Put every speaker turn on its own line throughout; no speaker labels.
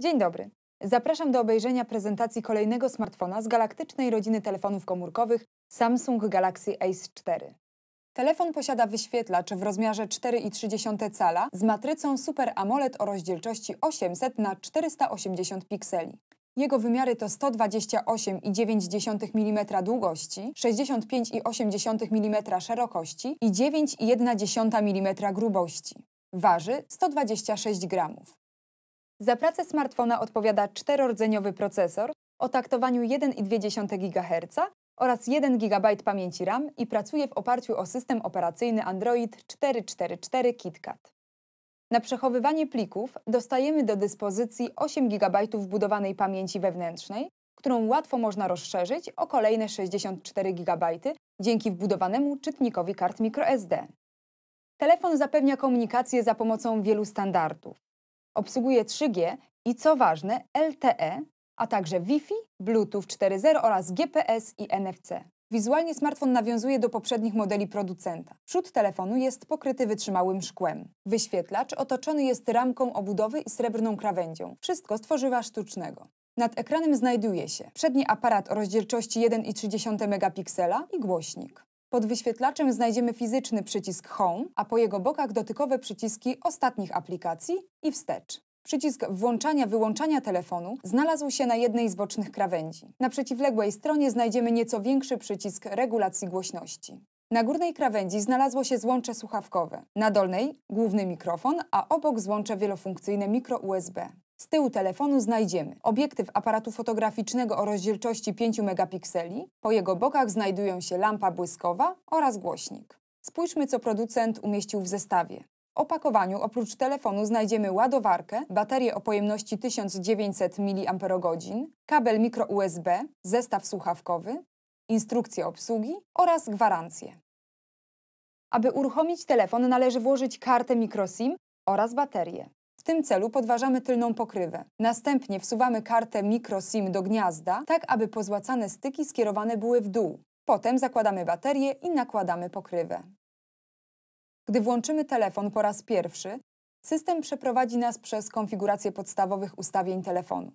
Dzień dobry. Zapraszam do obejrzenia prezentacji kolejnego smartfona z galaktycznej rodziny telefonów komórkowych Samsung Galaxy Ace 4. Telefon posiada wyświetlacz w rozmiarze 4,3 cala z matrycą Super AMOLED o rozdzielczości 800 na 480 pikseli. Jego wymiary to 128,9 mm długości, 65,8 mm szerokości i 9,1 mm grubości. Waży 126 gramów. Za pracę smartfona odpowiada czterordzeniowy procesor o taktowaniu 1,2 GHz oraz 1 GB pamięci RAM i pracuje w oparciu o system operacyjny Android 444 KitKat. Na przechowywanie plików dostajemy do dyspozycji 8 GB wbudowanej pamięci wewnętrznej, którą łatwo można rozszerzyć o kolejne 64 GB dzięki wbudowanemu czytnikowi kart microSD. Telefon zapewnia komunikację za pomocą wielu standardów. Obsługuje 3G i co ważne LTE, a także Wi-Fi, Bluetooth 4.0 oraz GPS i NFC. Wizualnie smartfon nawiązuje do poprzednich modeli producenta. Przód telefonu jest pokryty wytrzymałym szkłem. Wyświetlacz otoczony jest ramką obudowy i srebrną krawędzią. Wszystko z tworzywa sztucznego. Nad ekranem znajduje się przedni aparat o rozdzielczości 1,3 megapiksela i głośnik. Pod wyświetlaczem znajdziemy fizyczny przycisk Home, a po jego bokach dotykowe przyciski ostatnich aplikacji i wstecz. Przycisk włączania-wyłączania telefonu znalazł się na jednej z bocznych krawędzi. Na przeciwległej stronie znajdziemy nieco większy przycisk regulacji głośności. Na górnej krawędzi znalazło się złącze słuchawkowe, na dolnej główny mikrofon, a obok złącze wielofunkcyjne mikro USB. Z tyłu telefonu znajdziemy obiektyw aparatu fotograficznego o rozdzielczości 5 megapikseli, po jego bokach znajdują się lampa błyskowa oraz głośnik. Spójrzmy, co producent umieścił w zestawie. W opakowaniu oprócz telefonu znajdziemy ładowarkę, baterię o pojemności 1900 mAh, kabel mikro USB, zestaw słuchawkowy, instrukcję obsługi oraz gwarancję. Aby uruchomić telefon należy włożyć kartę microSIM oraz baterię. W tym celu podważamy tylną pokrywę. Następnie wsuwamy kartę microSIM do gniazda, tak aby pozłacane styki skierowane były w dół. Potem zakładamy baterię i nakładamy pokrywę. Gdy włączymy telefon po raz pierwszy, system przeprowadzi nas przez konfigurację podstawowych ustawień telefonu.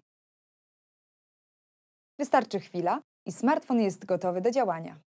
Wystarczy chwila i smartfon jest gotowy do działania.